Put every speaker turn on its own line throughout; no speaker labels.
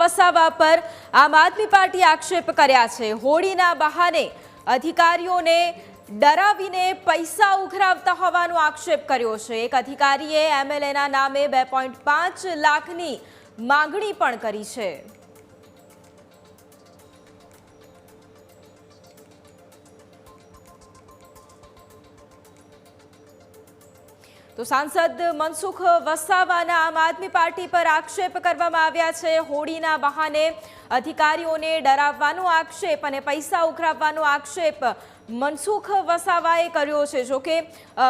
વસાવા પર આમ આદમી પાર્ટી આક્ષેપ કર્યા છે. હોળીના બહાને અધિકારીઓને ડરાવીને પૈસા ઉઘરાવતા હોવાનો આક્ષેપ કર્યો છે. એક અધિકારીએ એમએલએના નામે બે લાખની માંગણી પણ કરી છે. તો સાંસદ મનસુખ વસાવાના આમ આદમી પાર્ટી પર આક્ષેપ કરવામાં આવ્યા છે. હોળીના બહાને અધિકારીઓને ડરાવવાનો આક્ષેપ અને પૈસા ઉઘરાવવાનો આક્ષેપ મનસુખ વસાવાએ કર્યો છે. જોકે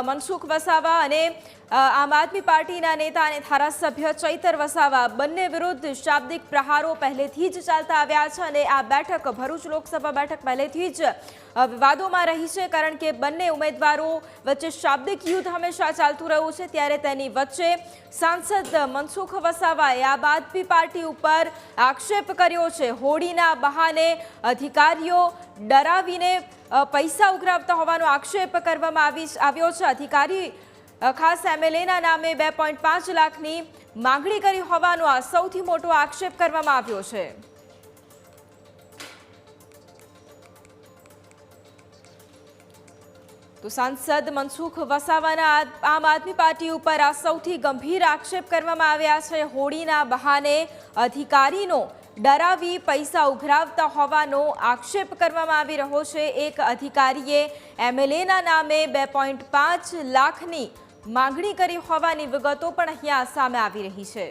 મનસુખ વસાવા અને આમ આદમી પાર્ટીના નેતા અને ધારાસભ્ય ચૈતર વસાવા બંને વિરુદ્ધ શાબ્દિક પ્રહારો પહેલેથી જ ચાલતા આવ્યા છે અને આ બેઠક ભરૂચ લોકસભા બેઠક પહેલેથી જ વિવાદોમાં રહી છે કારણ કે બંને ઉમેદવારો વચ્ચે શાબ્દિક યુદ્ધ હંમેશા ચાલતું રહ્યું છે. ત્યારે તેની વચ્ચે સાંસદ મનસુખ વસાવાએ આમ આદમી પાર્ટી ઉપર આક્ષેપ કર્યો છે. હોળીના બહાને અધિકારીઓ ડરાવીને પૈસા ઉઘરાવતા હોવાનો આક્ષેપ કરવામાં આવી આવ્યો છે. અધિકારી ખાસ એમએલએના નામે બે પોઈન્ટ પાંચ લાખની માંગણી કરી હોવાનો આ સૌથી મોટો આક્ષેપ કરવામાં આવ્યો છે. તો સાંસદ મનસુખ વસાવાના આમ આદમી પાર્ટી ઉપર આ સૌથી ગંભીર આક્ષેપ કરવામાં આવ્યા છે. હોળીના બહાને અધિકારીનો ડરાવી પૈસા ઉઘરાવતા હોવાનો આક્ષેપ કરવામાં આવી રહ્યો છે. એક અધિકારીએ એમએલએના નામે બે પોઈન્ટ પાંચ લાખની માંગણી કરી હોવાની વિગતો પણ અહીંયા સામે આવી રહી છે.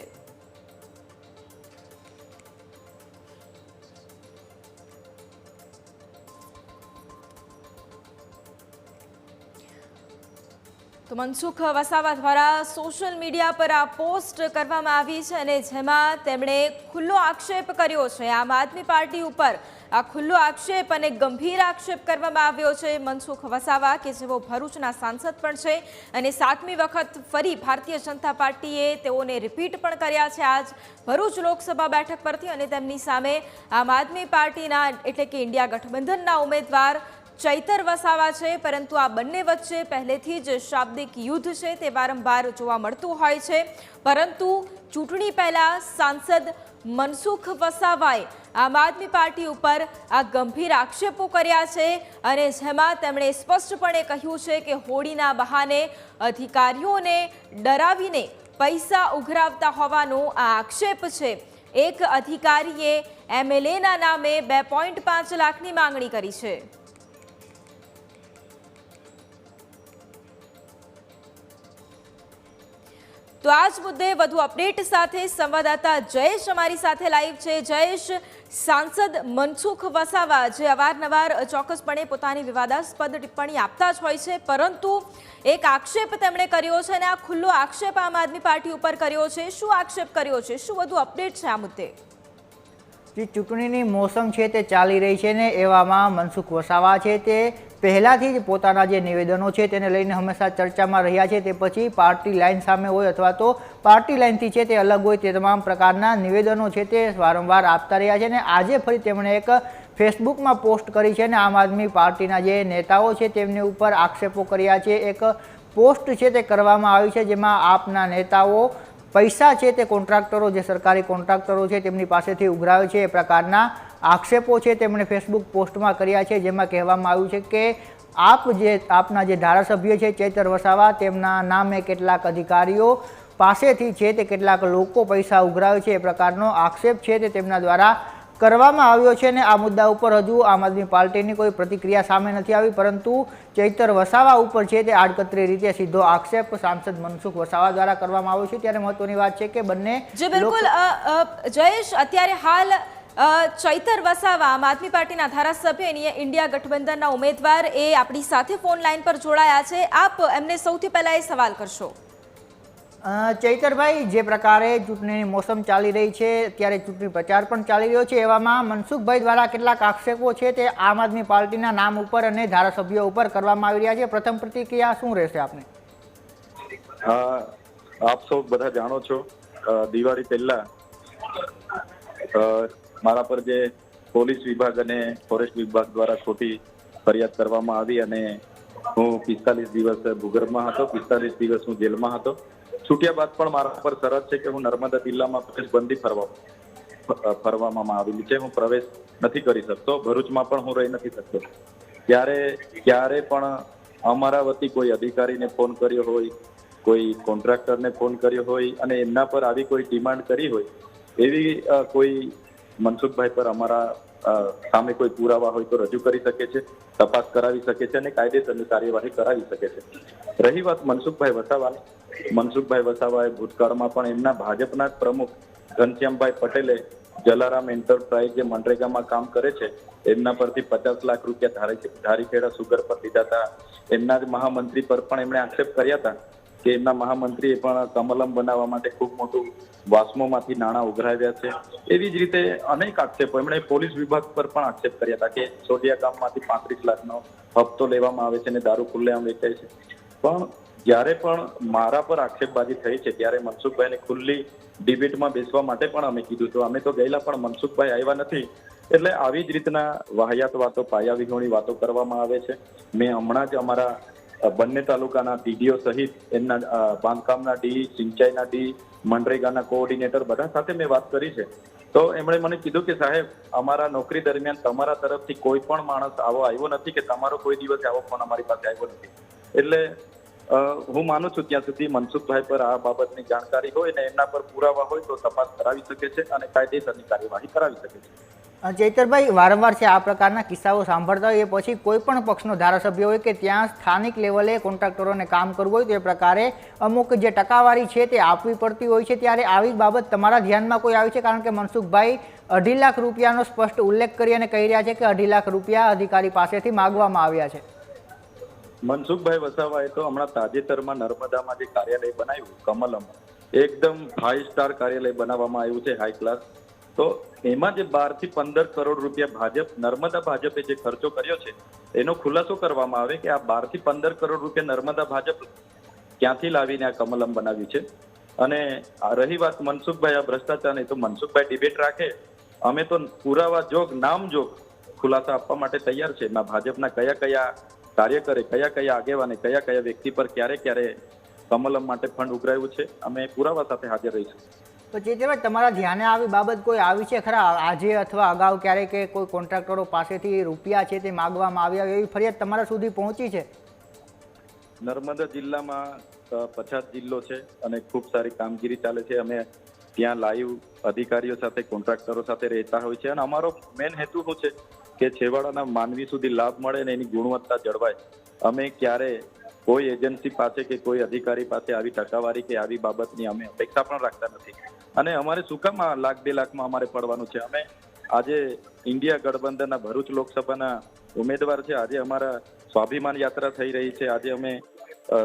તો મનસુખ વસાવા દ્વારા સોશિયલ મીડિયા પર આ પોસ્ટ કરવામાં આવી છે અને જેમાં તેમણે ખુલ્લો આક્ષેપ કર્યો છે. આમ આદમી પાર્ટી ઉપર આ ખુલ્લો આક્ષેપ અને ગંભીર આક્ષેપ કરવામાં આવ્યો છે. મનસુખ વસાવા કે જેઓ ભરૂચના સાંસદ પણ છે અને સાતમી વખત ફરી ભારતીય જનતા પાર્ટીએ તેઓને રિપીટ પણ કર્યા છે. આજ ભરૂચ લોકસભા બેઠક પરથી અને તેમની સામે આમ આદમી પાર્ટીના એટલે કે ઇન્ડિયા ગઠબંધનના ઉમેદવાર ચૈતર વસાવા છે, પરંતુ આ બંને વચ્ચે પહેલેથી જ શાબ્દિક યુદ્ધ છે, તે વારંવાર જોવા મળતું હોય છે. પરંતુ ચૂંટણી પહેલાં સાંસદ મનસુખ વસાવાએ આમ આદમી પાર્ટી ઉપર આ ગંભીર આક્ષેપો કર્યા છે અને જેમાં તેમણે સ્પષ્ટપણે કહ્યું છે કે હોળીના બહાને અધિકારીઓને ડરાવીને પૈસા ઉઘરાવતા હોવાનો આ આક્ષેપ છે. એક અધિકારીએ એમએલએના નામે બે પોઈન્ટ પાંચ લાખની માંગણી કરી છે. તો આ જ મુદ્દે વધુ અપડેટ સાથે સંવાદદાતા જયેશ અમારી સાથે લાઈવ છે. જયેશ, સાંસદ મનસુખ વસાવા જે અવારનવાર ચોક્કસપણે પોતાની વિવાદાસ્પદ ટિપ્પણી આપતા જ હોય છે, પરંતુ એક આક્ષેપ તેમણે કર્યો છે અને આ ખુલ્લો આક્ષેપ આમ આદમી પાર્ટી ઉપર કર્યો છે. શું આક્ષેપ કર્યો છે? શું વધુ અપડેટ છે આ મુદ્દે?
જે ચૂંટણીની મોસમ છે તે ચાલી રહી છે ને એવામાં મનસુખ વસાવા છે તે પહેલાંથી જ પોતાના જે નિવેદનો છે તેને લઈને હંમેશા ચર્ચામાં રહ્યા છે. તે પછી પાર્ટી લાઇન સામે હોય અથવા તો પાર્ટી લાઇનથી છે તે અલગ હોય તે તમામ પ્રકારના નિવેદનો છે તે વારંવાર આપતા રહ્યા છે અને આજે ફરી તેમણે એક ફેસબુકમાં પોસ્ટ કરી છે અને આમ આદમી પાર્ટીના જે નેતાઓ છે તેમની ઉપર આક્ષેપો કર્યા છે. એક પોસ્ટ છે તે કરવામાં આવી છે જેમાં આપના નેતાઓ પૈસા છે તે કોન્ટ્રાક્ટરો, જે સરકારી કોન્ટ્રાક્ટરો છે, તેમની પાસેથી ઉઘરાવે છે. એ પ્રકારના આક્ષેપો છે તેમણે ફેસબુક પોસ્ટમાં કર્યા છે, જેમાં કહેવામાં આવ્યું છે કે આપ જે, આપના જે ધારાસભ્ય છે, ચેતર વસાવા, તેમના નામે કેટલાક અધિકારીઓ પાસેથી છે તે કેટલાક લોકો પૈસા ઉઘરાવે છે. એ પ્રકારનો આક્ષેપ છે તે તેમના દ્વારા કરવામાં આવ્યો છે અને આ મુદ્દા ઉપર હજુ આમ આદમી પાર્ટીની કોઈ પ્રતિક્રિયા સામે નથી આવી પરંતુ ચૈતર વસાવા ઉપર છે તે આડકતરી રીતે સીધો આક્ષેપ સાંસદ મનસુખ વસાવા દ્વારા કરવામાં આવ્યો છે. ત્યારે મહત્વની વાત છે કે બંને
જે બિલકુલ. જયેશ અત્યારે હાલ ચૈતર વસાવા આમ આદમી પાર્ટીના ધારાસભ્ય અને ઇન્ડિયા ગઠબંધનના ઉમેદવાર એ આપણી સાથે ફોન લાઈન પર જોડાયા છે. આપ એમને સૌથી પહેલા એ સવાલ કરશો.
ચૈતરભાઈ, જે પ્રકારે ચૂંટણીની મોસમ ચાલી રહી છે ત્યારે ચૂંટણી પ્રચાર પણ ચાલી રહ્યો છે, એવામાં મનસુખભાઈ દ્વારા કેટલાક આક્ષેપો છે તે આમ આદમી પાર્ટીના નામ ઉપર અને ધારાસભ્યો ઉપર કરવામાં આવી રહ્યા છે. પ્રથમ પ્રતિક્રિયા શું રહેશે આપને?
આપ સૌ બધા જાણો છો દિવાળી પહેલા મારા પર જે પોલીસ વિભાગ અને ફોરેસ્ટ વિભાગ દ્વારા ખોટી ફરિયાદ કરવામાં આવી અને હું પિસ્તાલીસ દિવસ ભૂગર્ભમાં હતો. પિસ્તાલીસ દિવસ હું જેલમાં હતો. છૂટ્યા બાદ પણ મારા પર શરત છે કે હું નર્મદા જિલ્લામાં પ્રવેશબંધી ફરવા ફરવામાં આવેલી છે. હું પ્રવેશ નથી કરી શકતો. ભરૂચમાં પણ હું રહી નથી શકતો. ત્યારે ક્યારે પણ અમારા વતી કોઈ અધિકારીને ફોન કર્યો હોય, કોઈ કોન્ટ્રાક્ટરને ફોન કર્યો હોય અને એમના પર આવી કોઈ ડિમાન્ડ કરી હોય, એવી કોઈ મનસુખભાઈ પર અમારા સામે કોઈ પુરાવા હોય તો રજૂ કરી શકે છે, તપાસ કરાવી શકે છે અને કાયદેસરની કાર્યવાહી કરાવી શકે છે. રહી વાત મનસુખભાઈ વસાવાની. મનસુખભાઈ વસાવાએ ભૂતકાળમાં પણ એમના ભાજપના પ્રમુખ ઘનશ્યામભાઈ પટેલે જલારામ એન્ટરપ્રાઇઝ જે મનરેગામાં કામ કરે છે, એમના પરથી પચાસ લાખ રૂપિયા ધારી ધારીખેડા સુગર પર લીધા હતા. એમના જ મહામંત્રી પર પણ એમણે આક્ષેપ કર્યા હતા કે એમના મહામંત્રીએ પણ કમલમ બનાવવા માટે ખૂબ મોટું વાસ્મોમાંથી નાણાં ઉઘરાવ્યા છે. એવી જ રીતે અનેક આક્ષેપો એમણે પોલીસ વિભાગ પર પણ આક્ષેપ કર્યા હતા કે સોડિયા ગામમાંથી પાંત્રીસ લાખનો હપ્તો લેવામાં આવે છે અને દારૂ ખુલ્લેઆમ વેચાય છે. પણ જ્યારે પણ મારા પર આક્ષેપબાજી થઈ છે, ત્યારે મનસુખભાઈને ખુલ્લી ડિબેટમાં બેસવા માટે પણ અમે કીધું હતું. અમે તો ગયેલા, પણ મનસુખભાઈ આવ્યા નથી. એટલે આવી જ રીતના વાહિયાત વાતો પાયા વિહોણી વાતો કરવામાં આવે છે. મેં હમણાં જ અમારા બંને તાલુકાના ડીડીઓ સહિત એમના બાંધકામના ડી, સિંચાઈના ડી, મનરેગાના કોઓર્ડિનેટર બધા સાથે મેં વાત કરી છે. તો એમણે મને કીધું કે સાહેબ, અમારા નોકરી દરમિયાન તમારા તરફથી કોઈ પણ માણસ આવો આવ્યો નથી કે તમારો કોઈ દિવસ આવો ફોન અમારી પાસે આવ્યો નથી. એટલે હું માનું છું ત્યાં સુધી મનસુખભાઈ પર આ બાબતની જાણકારી હોય ને એમના પર પુરાવા હોય તો તપાસ કરાવી શકે છે અને કાયદેસરની કાર્યવાહી કરાવી શકે છે.
ચૈતરભાઈ, વારંવાર છે આ પ્રકારના કિસ્સાઓ સાંભળતા હોય એ પછી કોઈ પણ પક્ષનો ધારાસભ્ય હોય કે ત્યાં સ્થાનિક લેવલે કોન્ટ્રાક્ટરોને કામ કરવું હોય, તો એ પ્રકારે અમુક જે ટકાવારી છે તે આપવી પડતી હોય છે. ત્યારે આવી બાબત તમારા ધ્યાનમાં કોઈ આવી છે? કારણ કે મનસુખભાઈ અઢી લાખ રૂપિયાનો સ્પષ્ટ ઉલ્લેખ કરી અને કહી રહ્યા છે કે અઢી લાખ રૂપિયા અધિકારી પાસેથી માગવામાં આવ્યા છે.
મનસુખભાઈ વસાવાએ તો હમણાં તાજેતરમાં નર્મદામાં જે કાર્યાલય બનાવ્યું, કમલમ, એકદમ ફાઈવ સ્ટાર કાર્યાલય બનાવવામાં આવ્યું છે હાઈ ક્લાસ તો એમાં જે બારથી પંદર કરોડ રૂપિયા ભાજપ, નર્મદા ભાજપે જે ખર્ચો કર્યો છે, એનો ખુલાસો કરવામાં આવે કે આ બારથી પંદર કરોડ રૂપિયા નર્મદા ભાજપ ક્યાંથી લાવીને આ કમલમ બનાવ્યું છે? અને રહી વાત મનસુખભાઈ, આ ભ્રષ્ટાચારની તો મનસુખભાઈ ડિબેટ રાખે. અમે તો પુરાવા જોગ, નામ જોગ ખુલાસા આપવા માટે તૈયાર છે. એમાં ભાજપના કયા કયા કાર્યકરે, કયા કયા આગેવાને, કયા કયા વ્યક્તિ પર ક્યારે ક્યારે કમલમ માટે ફંડ ઉઘરાયું છે, અમે પુરાવા સાથે હાજર રહીશું.
તો ચૈતરભાઈ તમારા ધ્યાને આવી બાબત કોઈ આવી છે ખરા? આજે અથવા અગાઉ ક્યારેક કે કોઈ કોન્ટ્રાક્ટરો પાસેથી રૂપિયા છે તે માગવામાં આવ્યા એવી ફરિયાદ તમારા સુધી પહોંચી છે?
નર્મદા જિલ્લામાં પછાત જિલ્લો છે અને ખૂબ સારી કામગીરી ચાલે છે. અમે ત્યાં લાઈવ અધિકારીઓ સાથે, કોન્ટ્રાક્ટરો સાથે રહેતા હોય છે અને અમારો મેન હેતુ શું છે કે છેવાડાના માનવી સુધી લાભ મળે ને એની ગુણવત્તા જળવાય. અમે ક્યારે કોઈ એજન્સી પાસે કે કોઈ અધિકારી પાસે આવી ટકાવારી કે આવી બાબતની અમે અપેક્ષા પણ રાખતા નથી. અને અમારે શું કામ લાખ બે લાખમાં અમારે પડવાનું છે? અમે આજે ઇન્ડિયા ગઠબંધનના ભરૂચ લોકસભાના ઉમેદવાર છે. આજે અમારા સ્વાભિમાન યાત્રા થઈ રહી છે. આજે અમે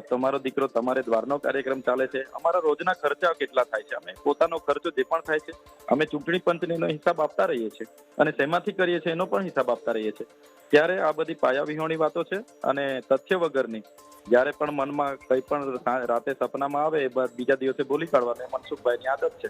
તમારો દીકરો તમારે દ્વારનો કાર્યક્રમ ચાલે છે. અમારા રોજના ખર્ચા કેટલા થાય છે? અમે પોતાનો ખર્ચો જે પણ થાય છે, અમે ચૂંટણી પંચને એનો હિસાબ આપતા રહીએ છીએ અને શેમાંથી કરીએ છીએ એનો પણ હિસાબ આપતા રહીએ છીએ. ત્યારે આ બધી પાયાવિહોણી વાતો છે અને તથ્ય વગરની જ્યારે પણ મનમાં કંઈ પણ રાતે સપનામાં આવે, એ બીજા દિવસે બોલી કાઢવાની મનસુખભાઈની આદત છે.